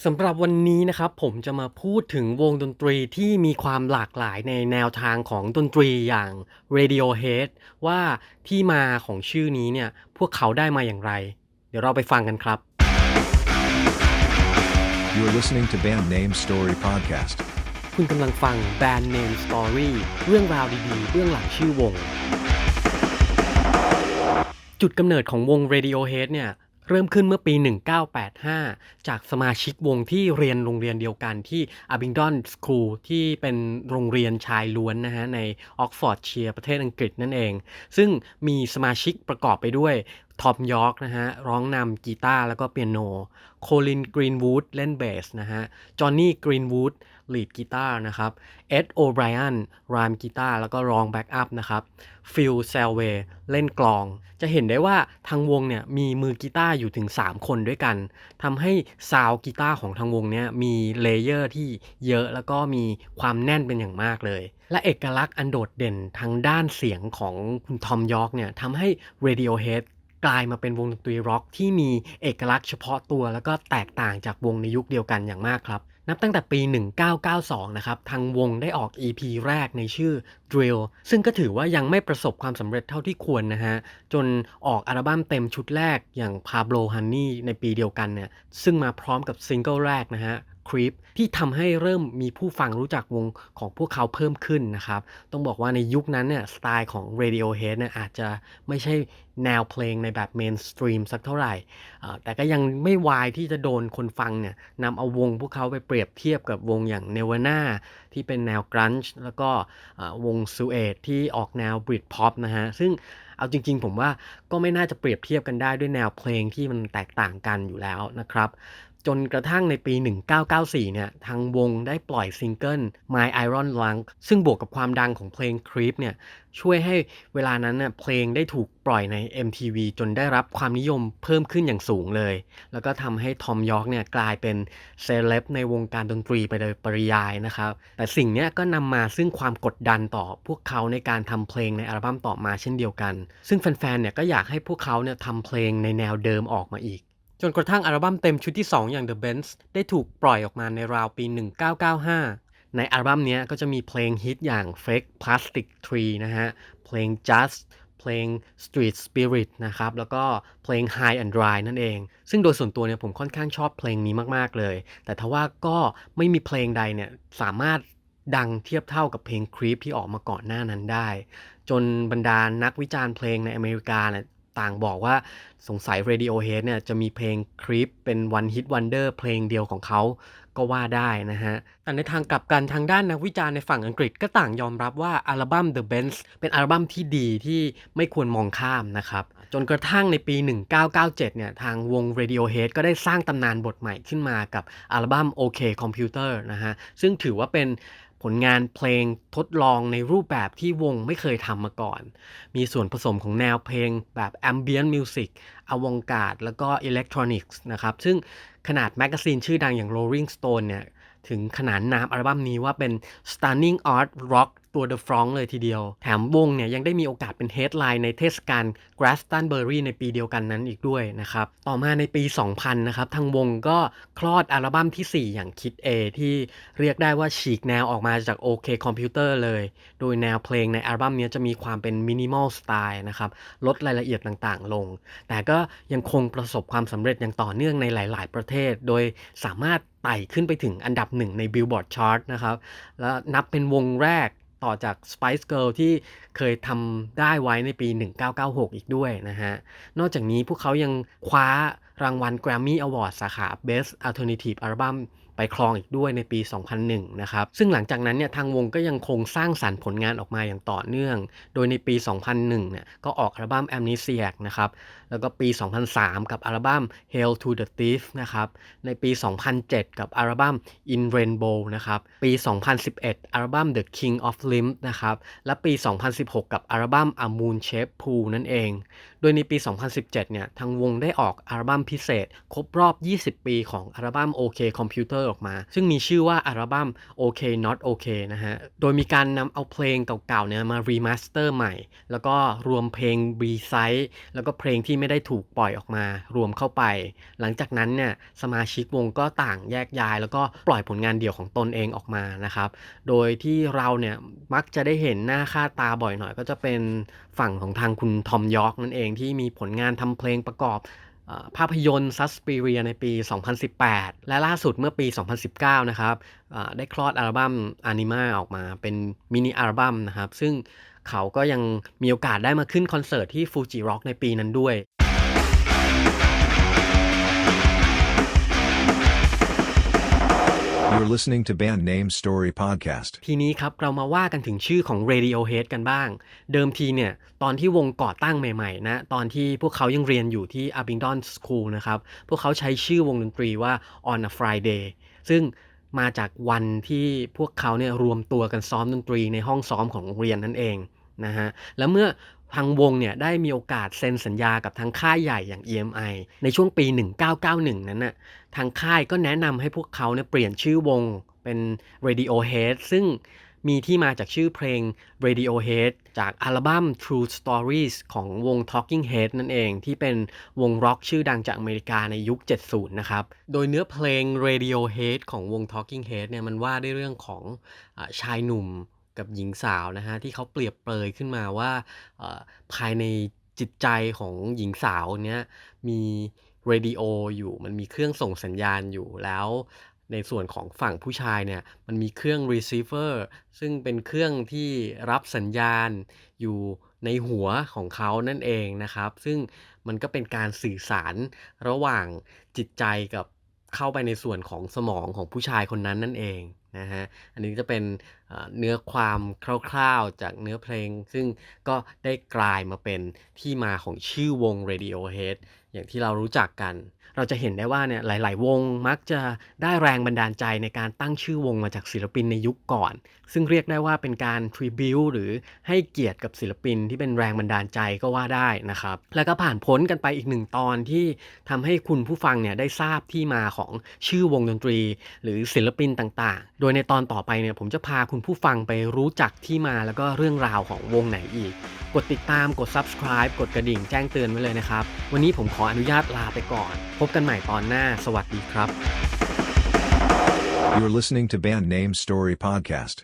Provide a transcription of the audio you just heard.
สำหรับวันนี้นะครับผมจะมาพูดถึงวงดนตรีที่มีความหลากหลายในแนวทางของดนตรีอย่าง Radiohead ว่าที่มาของชื่อนี้เนี่ยพวกเขาได้มาอย่างไร เดี๋ยวเราไปฟังกันครับ You're listening to Band Name Story Podcast. คุณกำลังฟัง Band Name Story เรื่องราวดีๆเบื้องหลังชื่อวง จุดกำเนิดของวง Radiohead เนี่ย เริ่มขึ้นเมื่อปี 1985 จากสมาชิกวงที่เรียนโรงเรียนเดียวกันที่ Abingdon School ที่เป็นโรงเรียนชายล้วนนะฮะในออกฟอร์ดเชียร์ประเทศอังกฤษนั่นเอง ซึ่งมีสมาชิกประกอบไปด้วยทอมยอร์กนะฮะร้องนำกีตาร์แล้วก็เปียโน โคลินกรีนวูดเล่นเบสนะฮะ จอห์นนี่กรีนวูด ลีดกีตาร์นะครับเอ็ดโอไบรอันรามกีตาร์แล้วก็รองแบ็กอัพนะครับฟิลเซลเวเล่นกลอง จะเห็นได้ว่าทางวงเนี่ยมีมือกีตาร์อยู่ถึง 3 คนด้วยกันทำให้ซาวกีตาร์ของทางวงเนี่ยมีเลเยอร์ที่เยอะแล้วก็มีความแน่นเป็นอย่างมากเลย และเอกลักษณ์อันโดดเด่นทางด้านเสียงของคุณทอมยอร์กเนี่ยทำให้ Radiohead กลายมาเป็นวงดนตรีร็อกที่มีเอกลักษณ์เฉพาะตัว แล้วก็แตกต่างจากวงในยุคเดียวกันอย่างมากครับ นับตั้งแต่ปี 1992 นะครับ ทางวงได้ออก EP แรกในชื่อ Drill ซึ่งก็ถือว่ายังไม่ประสบความสำเร็จเท่าที่ควรนะฮะ จนออกอัลบั้มเต็มชุดแรกอย่าง Pablo Honey ในปีเดียวกันเนี่ย ซึ่งมาพร้อมกับซิงเกิลแรกนะฮะ Creep ที่ทำให้เริ่มมีผู้ฟังรู้จักวงของพวกเขาเพิ่มขึ้นนะครับ ต้องบอกว่าในยุคนั้นเนี่ยสไตล์ของ Radiohead เนี่ยอาจจะไม่ใช่แนวเพลงในแบบเมนสตรีมสักเท่าไหร่ แต่ก็ยังไม่วายที่จะโดนคนฟังเนี่ยนำเอาวงพวกเขาไปเปรียบเทียบกับวงอย่าง Nirvana ที่เป็นแนวกรันช์แล้วก็วง s u e ที่ออกแนวบริดพ็อปนะฮะ ซึ่งเอาจริงๆ ผมว่าก็ไม่น่าจะเปรียบเทียบกันได้ด้วยแนวเพลงที่มันแตกต่างกันอยู่แล้วนะครับ จนกระทั่งในปี 1994 เนี่ย ทางวงได้ปล่อยซิงเกิล My Iron Lung ซึ่งบวกกับความดังของเพลง Creep เนี่ย ช่วยให้เวลานั้นเน่ะเพลงได้ถูกปล่อยใน MTV จนได้รับความนิยมเพิ่มขึ้นอย่างสูงเลย แล้วก็ทำให้ทอมยอร์กเนี่ยกลายเป็นเซเลบในวงการดนตรีไปโดยปริยายนะครับ แต่สิ่งเนี้ยก็นำมาซึ่งความกดดันต่อพวกเขาในการทำเพลงในอัลบั้มต่อมาเช่นเดียวกัน ซึ่งแฟนๆ เนี่ยก็อยากให้พวกเขาเนี่ยทำเพลงในแนวเดิมออกมาอีก จนกระทั่งอัลบั้มเต็มชุดที่ 2 อย่าง The Bends ได้ถูกปล่อยออกมาในราวปี 1995 ในอัลบั้มนี้ก็จะมีเพลงฮิตอย่าง Fake Plastic Tree นะฮะ เพลง Just เพลง Street Spirit นะครับ แล้วก็เพลง High and Dry นั่นเอง ซึ่งโดยส่วนตัวเนี่ยผมค่อนข้างชอบเพลงนี้มาก ๆ เลย แต่ทว่าก็ไม่มีเพลงใดเนี่ยสามารถดังเทียบเท่ากับเพลง Creep ที่ออกมาก่อนหน้านั้นได้ จนบรรดานักวิจารณ์เพลงในอเมริกาเนี่ย ต่างบอกว่าสงสัย Radiohead เนี่ยจะมีเพลง Creep เป็น One Hit Wonder เพลงเดียวของเขาก็ว่าได้นะฮะ แต่ในทางกลับกันทางด้านนักวิจารณ์ในฝั่งอังกฤษก็ต่างยอมรับว่าอัลบั้ม The Bends เป็นอัลบั้มที่ดีที่ไม่ควรมองข้ามนะครับ จนกระทั่งในปี 1997 เนี่ยทางวง Radiohead ก็ได้สร้างตำนานบทใหม่ขึ้นมากับอัลบั้ม OK Computer นะฮะ ซึ่งถือว่าเป็น ผลงานเพลงทดลองในรูปแบบที่วงไม่เคยทำมาก่อน มีส่วนผสมของแนวเพลงแบบ Ambient Music อวงการแล้วก็อิเล็กทรอนิกส์นะครับ ซึ่งขนาดแมกกาซีนชื่อดังอย่าง Rolling Stone เนี่ย ถึงขนานนามอัลบั้มนี้ว่าเป็น Stunning Art Rock ตัว The Front เลยทีเดียว แถมวงเนี่ยยังได้มีโอกาสเป็นเฮดไลน์ในเทศกาล Glastonbury ในปีเดียวกันนั้นอีกด้วยนะครับ ต่อมาในปี 2000 นะครับ ทางวงก็คลอดอัลบั้มทีสี่4 อย่าง Kid A ที่เรียกได้ว่าฉีกแนวออกมาจาก OK Computer เลย โดยแนวเพลงในอัลบั้มนี้จะมีความเป็น Minimal Style นะครับ ลดรายละเอียดต่างๆ ลง แต่ก็ยังคงประสบความสำเร็จอย่างต่อเนื่องในหลาย ๆ ประเทศ โดยสามารถไต่ขึ้นไปถึงอันดับหนึ่งใน Billboard Chart นะครับ และนับเป็นวงแรก ต่อจาก Spice Girl ที่เคยทำได้ไว้ในปี 1996 อีกด้วยนะฮะ นอกจากนี้พวกเขายังคว้ารางวัล Grammy Award สาขา Best Alternative Album ครองอีกด้วยในปี 2001 นะครับ ซึ่งหลังจากนั้นเนี่ยทางวงก็ยังคงสร้างสรรค์ผลงานออกมาอย่างต่อเนื่อง โดยในปี 2001 เนี่ยก็ออกอัลบั้ม Amnesiac นะครับ แล้วก็ปี 2003 กับอัลบั้ม Hail to the Thief นะครับ ในปี 2007 กับอัลบั้ม In Rainbow นะครับ ปี 2011 อัลบั้ม The King of Limp นะครับ และปี 2016 กับอัลบั้ม A Moon Shaped Pool นั่นเอง โดยในปี 2017 เนี่ยทางวงได้ออกอัลบั้มพิเศษ ครบรอบ 20 ปีของอัลบั้ม OK Computer ออกมา ซึ่งมีชื่อว่าอัลบั้ม OK Not OK นะฮะ โดยมีการนำเอาเพลงเก่าๆเนี่ยมารีมาสเตอร์ใหม่ แล้วก็รวมเพลง B side แล้วก็เพลงที่ไม่ได้ถูกปล่อยออกมารวมเข้าไป หลังจากนั้นเนี่ยสมาชิกวงก็ต่างแยกย้าย แล้วก็ปล่อยผลงานเดี่ยวของตนเองออกมานะครับ โดยที่เราเนี่ยมักจะได้เห็นหน้าค่าตาบ่อยหน่อย ก็จะเป็นฝั่งของทางคุณทอมยอร์กนั่นเองที่มีผลงานทำเพลงประกอบ ภาพยนตร์ซัสปีเรียในปี 2018 และล่าสุดเมื่อปี 2019 นะครับได้คลอดอัลบั้ม Anima ออกมาเป็นมินิอัลบั้มนะครับ ซึ่งเขาก็ยังมีโอกาสได้มาขึ้นคอนเสิร์ตที่ฟูจิร็อกในปีนั้นด้วย You're listening to Band Name Story Podcast. ทีนี้ครับเรามาว่ากันถึงชื่อของ Radiohead กันบ้าง เดิมทีเนี่ย ตอนที่วงก่อตั้งใหม่ๆนะ ตอนที่พวกเขายังเรียนอยู่ที่ Abingdon School นะครับ พวกเขาใช้ชื่อวงดนตรีว่า On a Friday ซึ่งมาจากวันที่พวกเขาเนี่ยรวมตัวกันซ้อมดนตรีในห้องซ้อมของโรงเรียนนั่นเองนะฮะ แล้วเมื่อ ทางวงเนี่ยได้มีโอกาสเซ็นสัญญากับทางค่ายใหญ่อย่าง EMI ในช่วงปี 1991 นั้นน่ะทางค่ายก็แนะนำให้พวกเขาเนี่ยเปลี่ยนชื่อวงเป็น Radiohead ซึ่งมีที่มาจากชื่อเพลง Radiohead จากอัลบั้ม True Stories ของวง Talking Head นั่นเอง ที่เป็นวงร็อกชื่อดังจากอเมริกาในยุค 70 นะครับ โดยเนื้อเพลง Radiohead ของวง Talking Head เนี่ยมันว่าด้วยเรื่องของอชายหนุ่ม กับหญิงสาวนะฮะที่เขาเปรียบเปรยขึ้นมาว่าภายในจิตใจของหญิงสาวเนี้ยมีเรดิโออยู่มันมีเครื่องส่งสัญญาณอยู่แล้วในส่วนของฝั่งผู้ชายเนี่ยมันมีเครื่อง receiver ซึ่งเป็นเครื่องที่รับสัญญาณอยู่ในหัวของเขานั่นเองนะครับ ซึ่งมันก็เป็นการสื่อสารระหว่างจิตใจกับเข้าไปในส่วนของสมองของผู้ชายคนนั้นนั่นเอง นะฮะ อันนี้จะเป็นเนื้อความคร่าวๆจากเนื้อเพลง ซึ่งก็ได้กลายมาเป็นที่มาของชื่อวง Radiohead อย่างที่เรารู้จักกันเราจะเห็นได้ว่าเนี่ยหลาย ๆ วงมักจะได้แรงบันดาลใจในการตั้งชื่อวงมาจากศิลปินในยุคก่อน ซึ่งเรียกได้ว่าเป็นการทริบิวหรือให้เกียรติกับศิลปินที่เป็นแรงบันดาลใจก็ว่าได้นะครับ แล้วก็ผ่านพ้นกันไปอีกหนึ่งตอนที่ทำให้คุณผู้ฟังเนี่ยได้ทราบที่มาของชื่อวงดนตรี หรือศิลปินต่าง ๆ โดยในตอนต่อไปเนี่ยผมจะพาคุณผู้ฟังไปรู้จักที่มาแล้วก็เรื่องราวของวงไหนอีก กดติดตามกด subscribe กดกระดิ่งแจ้งเตือนไว้เลยนะครับ วันนี้ผมขออนุญาตลาไปก่อนพบกันใหม่ตอนหน้า สวัสดีครับ You're listening to Band Name Story Podcast.